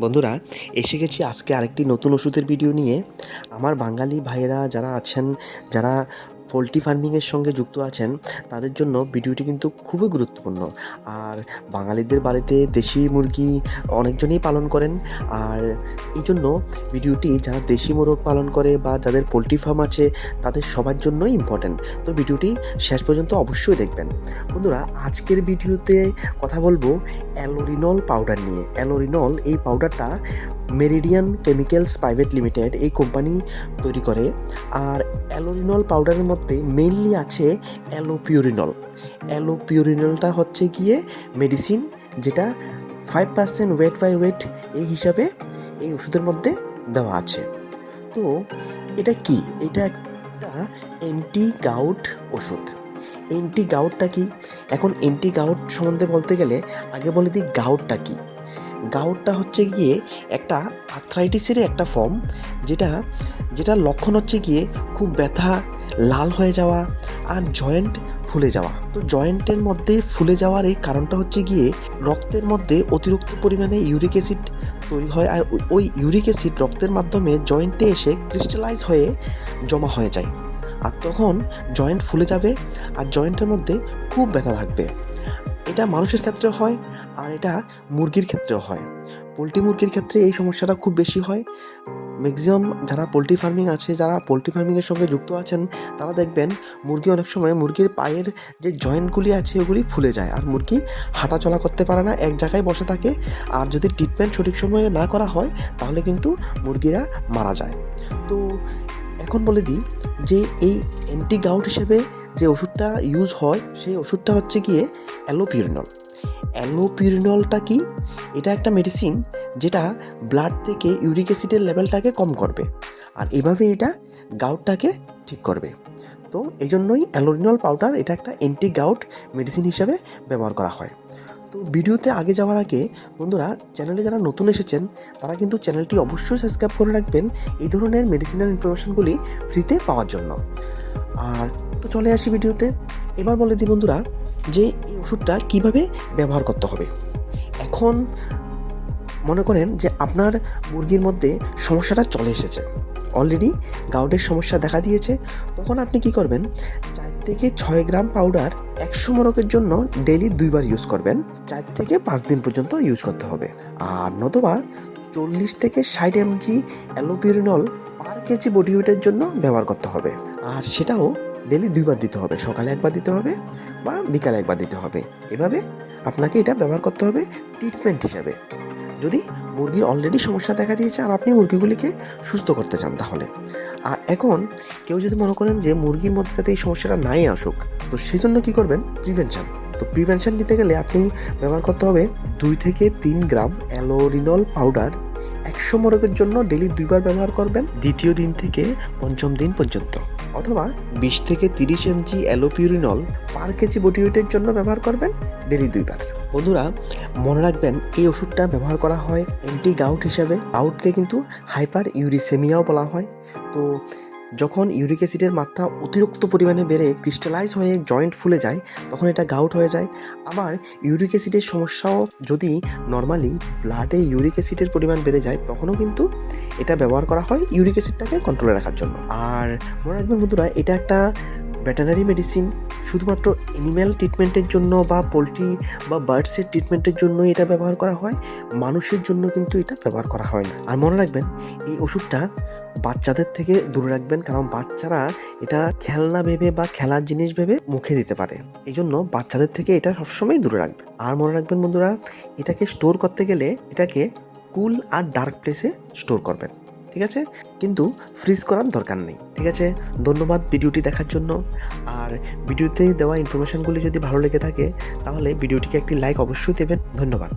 বন্ধুরা, এসে গেছি আজকে আরেকটি নতুন ওষুধের ভিডিও নিয়ে। আমার বাঙালি ভাইয়েরা যারা আছেন, যারা পোলট্রি ফার্মিংয়ের সঙ্গে যুক্ত আছেন, তাদের জন্য ভিডিওটি কিন্তু খুবই গুরুত্বপূর্ণ। আর বাঙালিদের বাড়িতে দেশি মুরগি অনেকজনই পালন করেন, আর এই জন্য ভিডিওটি যারা দেশি মোরগ পালন করে বা যাদের পোলট্রি ফার্ম আছে, তাদের সবার জন্যই ইম্পর্ট্যান্ট তো ভিডিওটি শেষ পর্যন্ত অবশ্যই দেখবেন। বন্ধুরা, আজকের ভিডিওতে কথা বলব অ্যালোরিনল পাউডার নিয়ে। অ্যালোরিনল এই পাউডারটা মেরিডিয়ান কেমিক্যালস প্রাইভেট লিমিটেড এই কোম্পানি তৈরি করে। আর অ্যালোরিনল পাউডারের মধ্যে মেইনলি আছে অ্যালোপিউরিনল। অ্যালোপিউরিনলটা হচ্ছে গিয়ে মেডিসিন যেটা five percent weight by weight এই হিসাবে এই ওষুধের মধ্যে দেওয়া আছে। তো এটা কি? এটা একটা অ্যান্টি গাউট ওষুধ। অ্যান্টি গাউটটা কি? এখন অ্যান্টি গাউট সম্বন্ধে বলতে গেলে আগে বলে দিই গাউটটা কি? গাউটটা হচ্ছে গিয়ে একটা আর্থ্রাইটিসেরই একটা ফর্ম যেটা, যেটার লক্ষণ হচ্ছে গিয়ে খুব ব্যথা, লাল হয়ে যাওয়া আর জয়েন্ট ফুলে যাওয়া। তো জয়েন্টের মধ্যে ফুলে যাওয়ার এই কারণটা হচ্ছে গিয়ে রক্তের মধ্যে অতিরিক্ত পরিমাণে ইউরিক অ্যাসিড তৈরি হয় আর ওই ইউরিক অ্যাসিড রক্তের মাধ্যমে জয়েন্টে এসে ক্রিস্টালাইজ হয়ে জমা হয়ে যায়। আর তখন জয়েন্ট ফুলে যাবে আর জয়েন্টের মধ্যে খুব ব্যথা থাকবে। এটা মানুষের ক্ষেত্রে হয় আর এটা মুরগির ক্ষেত্রেও হয়। পোলট্রি মুরগির ক্ষেত্রে এই সমস্যাটা খুব বেশি হয়। ম্যাক্সিমাম যারা পোলট্রি ফার্মিং আছে, যারা পোলট্রি ফার্মিংয়ের সঙ্গে যুক্ত আছেন, তারা দেখবেন মুরগি অনেক সময় মুরগির পায়ের যে জয়েন্টগুলি আছে, ওগুলি ফুলে যায় আর মুরগি হাঁটা চলা করতে পারে না, এক জায়গায় বসে থাকে। আর যদি ট্রিটমেন্ট সঠিক সময়ে না করা হয়, তাহলে কিন্তু মুরগিরা মারা যায়। তো এখন বলে দিই যে এই অ্যান্টি গাউট হিসেবে যে ওষুধটা ইউজ হয়, সেই ওষুধটা হচ্ছে গিয়ে অ্যালোপিউরিনল অ্যালোপিউরিনলটা কি? এটা একটা মেডিসিন যেটা ব্লাড থেকে ইউরিক অ্যাসিডের লেভেলটাকে কম করবে আর এভাবে এটা গাউটটাকে ঠিক করবে। তো এই জন্যই অ্যালোরিনল পাউডার এটা একটা অ্যান্টি গাউট মেডিসিন হিসেবে ব্যবহার করা হয়। তো ভিডিওতে আগে যাওয়ার আগে বন্ধুরা চ্যানেলে যারা নতুন এসেছেন, তারা কিন্তু চ্যানেলটি অবশ্যই সাবস্ক্রাইব করে রাখবেন এই ধরনের মেডিসিনাল ইনফরমেশনগুলি ফ্রিতে পাওয়ার জন্য। আর তো চলে আসি ভিডিওতে। এবার বলে দিই বন্ধুরা যে এই ওষুধটা কীভাবে ব্যবহার করতে হবে। এখন মনে করেন যে আপনার মুরগির মধ্যে সমস্যাটা চলে এসেছে। অলরেডি গাউডের সমস্যা দেখা দিয়েছে। তখন আপনি কি করবেন? চার থেকে ছয় গ্রাম পাউডার একশো মোরগের জন্য ডেলি দুইবার ইউজ করবেন। চার থেকে পাঁচ দিন পর্যন্ত ইউজ করতে হবে। আর নতুবা চল্লিশ থেকে ষাট mg allopurinol per kg body ওয়েটের জন্য ব্যবহার করতে হবে। আর সেটাও ডেলি দুইবার দিতে হবে, সকালে একবার দিতে হবে বা বিকালে একবার দিতে হবে। এভাবে আপনাকে এটা ব্যবহার করতে হবে ট্রিটমেন্ট হিসাবে। যদি মুরগির অলরেডি সমস্যা দেখা দিয়েছে আর আপনি মুরগিগুলিকে সুস্থ করতে চান তাহলে। আর এখন কেউ যদি মনে করেন যে মুরগির মধ্যে যাতে এই সমস্যাটা নাই আসুক, তো সেজন্য কী করবেন? প্রিভেনশন তো প্রিভেনশন নিতে গেলে আপনি ব্যবহার করতে হবে দুই থেকে তিন গ্রাম অ্যালোরিনল পাউডার একশো মোরগের জন্য ডেলি দুইবার ব্যবহার করবেন, দ্বিতীয় দিন থেকে পঞ্চম দিন পর্যন্ত। অথবা বিশ থেকে তিরিশ এমজি অ্যালোপিউরিনল পার কেজি বটিউটের জন্য ব্যবহার করবেন ডেলি দুইবার। বন্ধুরা, মনে রাখবেন এই ওষুধটা ব্যবহার করা হয় অ্যান্টি গাউট হিসাবে গাউটকে কিন্তু হাইপার ইউরিসেমিয়াও বলা হয়। তো যখন ইউরিক অ্যাসিডের মাত্রা অতিরিক্ত পরিমাণে বেড়ে ক্রিস্টালাইজ হয়ে জয়েন্ট ফুলে যায়, তখন এটা গাউট হয়ে যায়। আবার ইউরিক অ্যাসিডের সমস্যাও যদি নর্মালি ব্লাডে ইউরিক অ্যাসিডের পরিমাণ বেড়ে যায়, তখনও কিন্তু এটা ব্যবহার করা হয় ইউরিক অ্যাসিডটাকে কন্ট্রোলে রাখার জন্য। আর মনে রাখবেন বন্ধুরা, এটা একটা ভেটেনারি মেডিসিন শুধুমাত্র অ্যানিম্যাল ট্রিটমেন্টের জন্য বা পোলট্রি বা বার্ডসের ট্রিটমেন্টের জন্য এটা ব্যবহার করা হয়, মানুষের জন্য কিন্তু এটা ব্যবহার করা হয় না। আর মনে রাখবেন, এই ওষুধটা বাচ্চাদের থেকে দূরে রাখবেন, কারণ বাচ্চারা এটা খেলনা ভেবে বা খেলার জিনিস ভেবে মুখে দিতে পারে। এই জন্য বাচ্চাদের থেকে এটা সবসময় দূরে রাখবেন। আর মনে রাখবেন বন্ধুরা, এটাকে স্টোর করতে গেলে এটাকে কুল আর ডার্ক প্লেসে স্টোর করবেন। ঠিক আছে? কিন্তু ফ্রিজ করার দরকার নেই, ঠিক আছে? ধন্যবাদ ভিডিওটি দেখার জন্য। আর ভিডিওতে দেওয়া ইনফরমেশনগুলি যদি ভালো লেগে থাকে, তাহলে ভিডিওটিকে একটি লাইক অবশ্যই দেবেন। ধন্যবাদ।